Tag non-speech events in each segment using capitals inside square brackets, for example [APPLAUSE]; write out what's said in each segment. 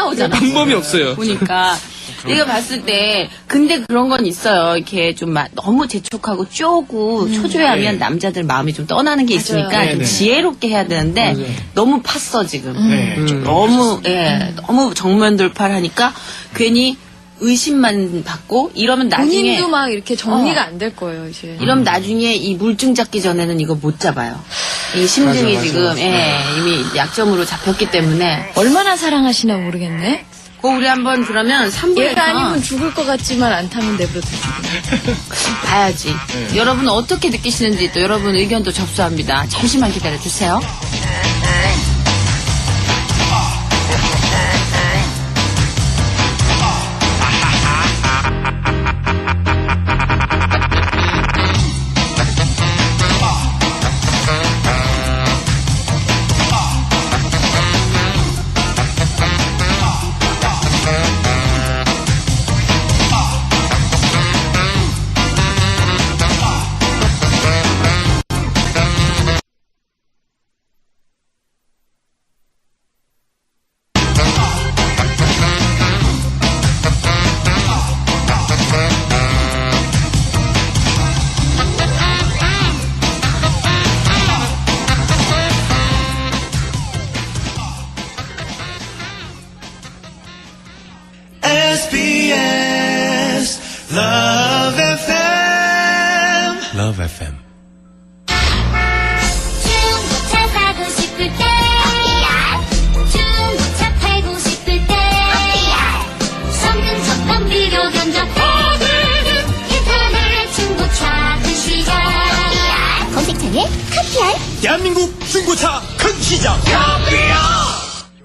나오잖아. 방법이 없어요. 보니까 내가 봤을 때 근데 그런 건 있어요. 이렇게 좀 마- 너무 재촉하고 쪼고 초조해 하면 남자들 마음이 좀 떠나는 게 있으니까 네, 좀 네. 지혜롭게 해야 되는데 맞아요. 너무 팠어 지금. 네, 좀 너무 예 너무 정면 돌파하니까 괜히 의심만 받고 이러면 나중에 본인도 막 이렇게 정리가 어. 안 될 거예요, 이제. 이러면 나중에 이 물증 잡기 전에는 이거 못 잡아요. 이 심증이 맞아, 맞아, 지금 맞아. 예, 이미 약점으로 잡혔기 때문에 얼마나 사랑하시나 모르겠네. 그 우리 한번 그러면 3부에서 얘가 아니면 죽을 것 같지만 않다면 내버려둬. [LAUGHS] 봐야지. 여러분 어떻게 느끼시는지 또 여러분 의견도 접수합니다. 잠시만 기다려 주세요. Love FM Love FM. 중고차 사고 싶을 때. 중고차 팔고 싶을 때. 성능 조건 비교 견적 인터넷 중고차 그 시장 검색창에 카피알. 대한민국 중고차 큰 시장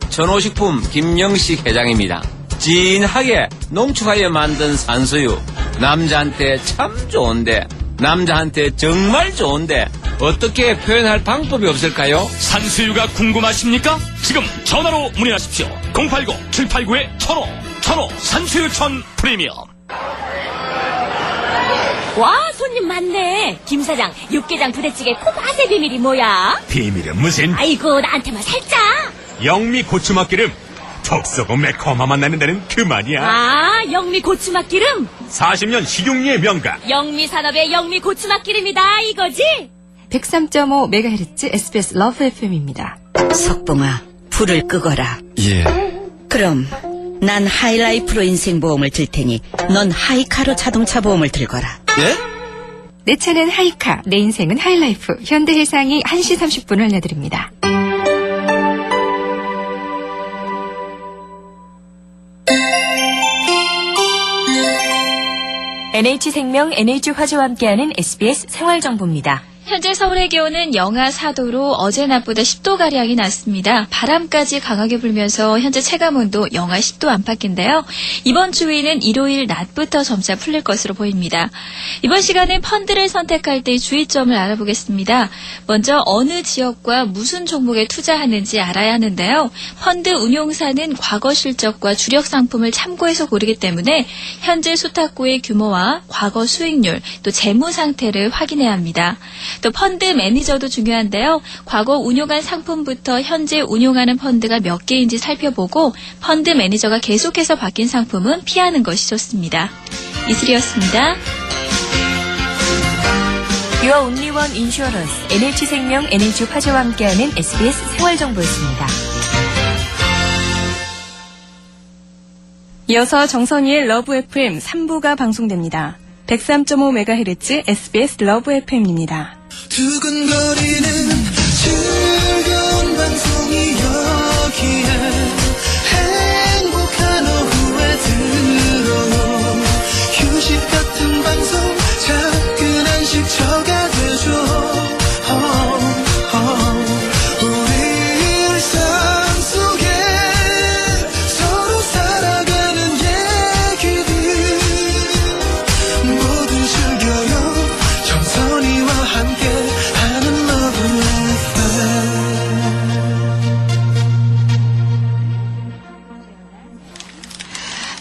전호식품 김영식 회장입니다. 진하게 농축하여 만든 산수유. 남자한테 참 좋은데, 남자한테 정말 좋은데, 어떻게 표현할 방법이 없을까요? 산수유가 궁금하십니까? 지금 전화로 문의하십시오. 080-789-1000, 1000호 산수유 천 프리미엄. 와 손님 많네 김 사장 육개장 부대찌개 콩맛의 비밀이 뭐야? 비밀은 무슨 아이고 나한테만 살짝 영미 고추맛 기름. 톡 쏘고 매콤함만 나는다는 그 말이야. 아 영미 고추맛 기름 40년 식용유의 명가. 영미 산업의 영미 고추맛 기름이다 이거지? 103.5MHz SBS 러브 FM입니다. 석봉아, 불을 끄거라. 예. 그럼 난 하이라이프로 인생 보험을 들 테니 넌 하이카로 자동차 보험을 들거라. 예? 내 차는 하이카, 내 인생은 하이라이프. 현대해상이 1시 30분을 알려드립니다. NH생명 NH화재와 함께하는 SBS 생활정보입니다. 현재 서울의 기온은 영하 4도로 어제 낮보다 10도 가량이 낮습니다. 바람까지 강하게 불면서 현재 체감온도 영하 10도 안팎인데요. 이번 주위는 일요일 낮부터 점차 풀릴 것으로 보입니다. 이번 시간은 펀드를 선택할 때의 주의점을 알아보겠습니다. 먼저 어느 지역과 무슨 종목에 투자하는지 알아야 하는데요. 펀드 운용사는 과거 실적과 주력 상품을 참고해서 고르기 때문에 현재 수탁고의 규모와 과거 수익률, 또 재무 상태를 확인해야 합니다. 또 펀드 매니저도 중요한데요. 과거 운용한 상품부터 현재 운용하는 펀드가 몇 개인지 살펴보고 펀드 매니저가 계속해서 바뀐 상품은 피하는 것이 좋습니다. 이슬이었습니다. 유어 온리원 인슈어런스 NH생명 NH화재와 함께하는 SBS 생활정보였습니다. 이어서 정선희의 러브 FM 3부가 방송됩니다. 103.5MHz SBS 러브 FM입니다. 두근거리는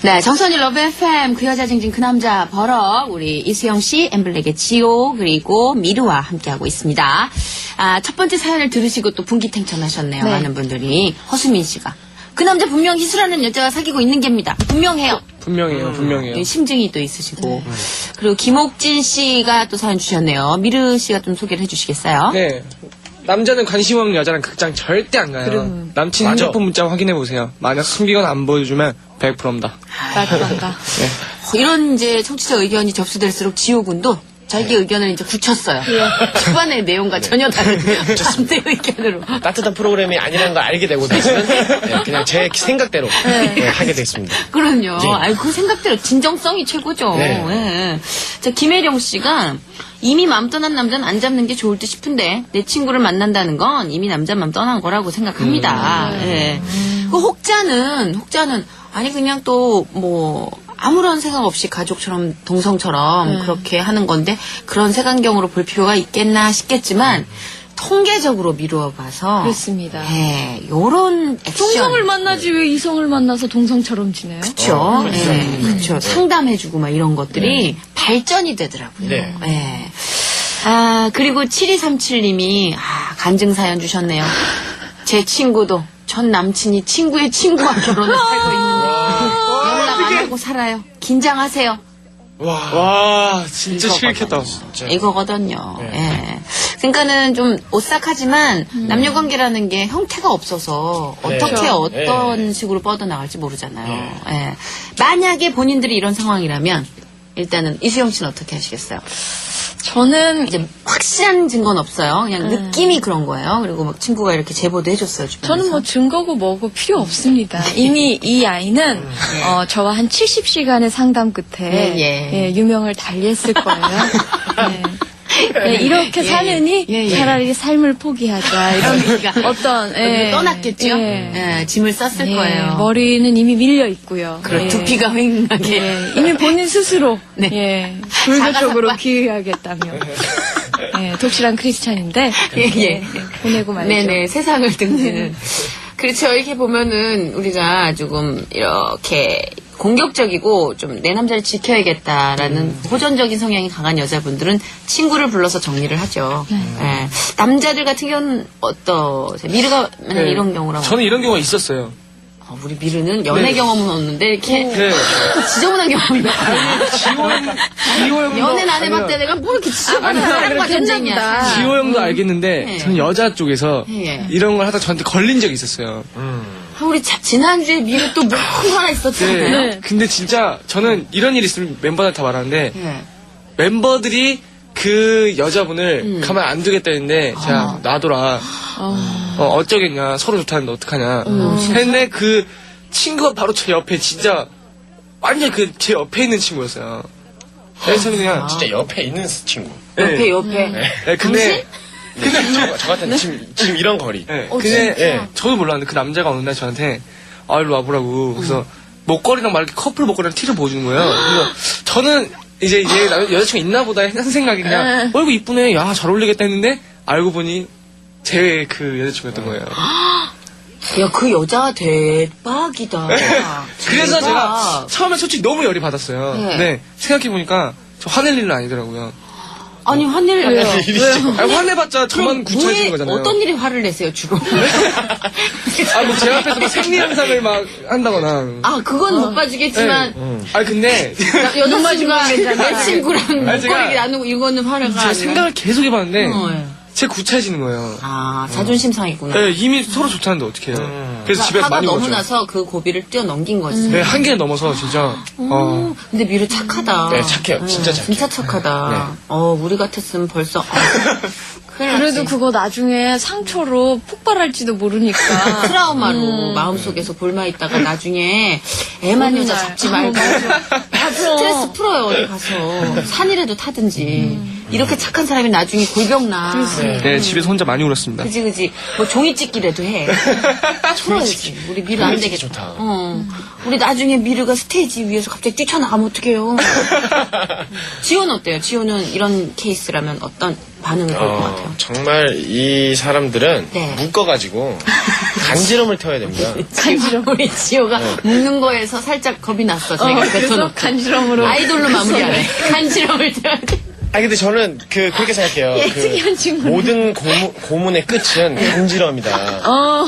네, 정선이 러브 FM 그 여자 징징 그 남자 버럭 우리 이수영 씨, 엠블랙의 지오 그리고 미르와 함께하고 있습니다. 아, 첫 번째 사연을 들으시고 또 분기탱천하셨네요. 네. 많은 분들이 허수민 씨가 그 남자 분명 희수라는 여자가 사귀고 있는 겁니다. 분명해요. 분명해요, 분명해요. 네, 심증이 또 있으시고. 그리고 김옥진 씨가 또 사연 주셨네요. 미르 씨가 좀 소개를 해주시겠어요? 네. 남자는 관심 없는 여자랑 극장 절대 안 가요. 남친 핸드폰 문자 확인해 보세요. 만약 숨기거나 안 보여주면 100%입니다. 맞습니다. 어, 이런 이제 청취자 의견이 접수될수록 지호군도 자기 의견을 이제 굳혔어요. 초반의 내용과 전혀 다른 [LAUGHS] 반대 의견으로. 따뜻한 프로그램이 아니라는 걸 알게 되고 나서는 네, 그냥 제 생각대로 네, 하게 됐습니다. 그럼요. 네. 아이, 그 생각대로 진정성이 최고죠. 네. 예. 자, 김혜령 씨가 이미 맘 떠난 남자는 안 잡는 게 좋을 듯 싶은데 내 친구를 만난다는 건 이미 남자 맘 떠난 거라고 생각합니다. 예. 그 혹자는 혹자는 아니 그냥 또 뭐 아무런 생각 없이 가족처럼 동성처럼 그렇게 하는 건데 그런 색안경으로 볼 필요가 있겠나 싶겠지만 통계적으로 미루어 봐서 그렇습니다. 예, 요런 액션 동성을 만나지 왜 이성을 만나서 동성처럼 지내요? 그렇죠. 예, 그렇죠. 상담해주고 막 이런 것들이 발전이 되더라고요. 네. 예. 아 그리고 7237님이 아, 간증 사연 주셨네요. 제 친구도 전 남친이 친구의 친구와 결혼을 [LAUGHS] 하고 있는데 연락 안 하고 살아요. 긴장하세요. 와, 진짜 싫겠다. 이거거든요. 예. 그러니까는 좀 오싹하지만 남녀 관계라는 게 형태가 없어서 어떻게 네. 어떤 식으로 뻗어나갈지 모르잖아요. 예. 만약에 본인들이 이런 상황이라면 일단은 이수영 씨는 어떻게 하시겠어요? 저는 이제 확실한 증거는 없어요. 그냥 느낌이 그런 거예요. 그리고 막 친구가 이렇게 제보도 해줬어요. 주변에서. 저는 뭐 증거고 뭐고 필요 없습니다. 이미 이 아이는 어, 저와 한 70시간의 상담 끝에 예, 예. 예, 유명을 달리했을 거예요. 예. [LAUGHS] 예, 이렇게 예, 사느니 예, 예. 차라리 삶을 포기하자 이런 어떤 예, 떠났겠죠. 예. 예, 짐을 쌌을 예, 거예요. 머리는 이미 밀려 있고요. 그런 예. 두피가 휑하게. 예, 이미 본인 스스로 [LAUGHS] 네. 예, 불교 쪽으로 예, 독실한 크리스찬인데 예, 예. 보내고 말죠. 네네, 세상을 등지는. 그렇죠. 이렇게 보면은 우리가 조금 이렇게 공격적이고 좀 내 남자를 지켜야겠다라는 호전적인 성향이 강한 여자분들은 친구를 불러서 정리를 하죠. 예. 남자들 같은 경우는 어떠세요? 미르가 맨날 네. 이런 경우라고. 저는 이런 경우가 있었어요. 어, 우리 미르는 연애 네. 경험은 없는데 이렇게 네. 지저분한 경험이 많아요. 지호, 지호 형도. 연애는 안. 해봤대. 내가 뭐 이렇게 지저분한 사람과 전쟁이야. 했나 보다. 지호 형도 알겠는데, 네. 저는 여자 쪽에서 예. 이런 걸 하다 저한테 걸린 적이 있었어요. 아, 우리 자- 지난주에 미르 또뭐 하나 있었잖아요. 네. 근데 진짜 저는 이런 일이 있으면 멤버한테 다 말하는데, 예. 멤버들이 그 여자분을 음. 가만 안 두겠다는데 아. 제가 놔둬라 어, 어쩌겠냐 서로 좋다는데 어떡하냐 음, 했는데 그 친구가 바로 제 옆에 진짜 완전 그 제 옆에 있는 친구였어요 그래서 그냥 진짜 옆에 있는 친구. 네. 옆에 옆에. 네, 근데 저, 저 같은 지금, 지금 이런 거리. 네, 어, 근데 진짜? 예, 저도 몰랐는데 그 남자가 어느 날 저한테 아 일로 와보라고 그래서 목걸이랑 막 이렇게 커플 목걸이랑 티를 보여주는 거예요 그래서 저는 이제 얘 남- 여자친구 있나 보다 한 생각이 그냥 어이구 이쁘네 야 잘 어울리겠다 했는데 알고 보니 제 그 여자친구였던 거예요 야, 그 여자 대박이다. 그래서 대박. 제가 처음에 솔직히 너무 열이 받았어요 네. 네 생각해 보니까 저 화낼 일은 아니더라고요 아니, 화내를 왜요? 아니, 화내봤자 저만 구차해지는 거잖아요 어떤 일에 화를 내세요, 주로? [LAUGHS] 아, 뭐, 제 앞에서 막 생리 현상을 막 한다거나. 아, 그건 못 봐주겠지만, 네. 아니, 근데. 나- 여자친구가 [LAUGHS] 내 친구랑 아니, 제가- 목걸이 나누고 이거는 화를 가. 제가 생각을 계속 해봤는데, 어, 예. 제 구차해지는 거예요. 아, 자존심 상했구나. 네, 이미 서로 좋다는데 어떡해요. 그래서 화가 많이 너무 울었죠. 나서 그 고비를 뛰어넘긴 거지. 네, 한 개 넘어서 진짜. 어. 근데 미르 착하다. 네, 착해요. 진짜 착해요. 진짜 착하다. 어, 우리 같았으면 벌써. 어, 큰일 [LAUGHS] 그래도. 그거 나중에 상처로 폭발할지도 모르니까. [LAUGHS] 트라우마로 마음속에서 골마 있다가 나중에 애만 여자 날. 잡지 말고 스트레스 풀어요 어디 가서. 산이라도 타든지. 이렇게 착한 사람이 나중에 골병 나. 네, 집에서 혼자 많이 울었습니다. 그지 그지. 뭐 종이 찍기라도 해. [LAUGHS] 풀어야지. 우리 미르 안 되겠다. 좋다. 어. 우리 나중에 미르가 스테이지 위에서 갑자기 뛰쳐나가면 어떡해요? [LAUGHS] 지호는 어때요? 지호는 이런 케이스라면 어떤 반응을 보일 것 같아요 어, 정말 이 사람들은 네. 묶어가지고 [LAUGHS] 간지럼을 태워야 됩니다. 간지럼 우리 지호가 묶는 거에서 살짝 겁이 났어 제가 어, 그래서 뱉어놓고 간지럼으로. 아이돌로 마무리하네 간지럼을 태워야 돼아 근데 저는 그 그렇게 생각해요. 예, 그 특이한 친구네. 모든 고문, 고문의 끝은 간지럼이다. 어.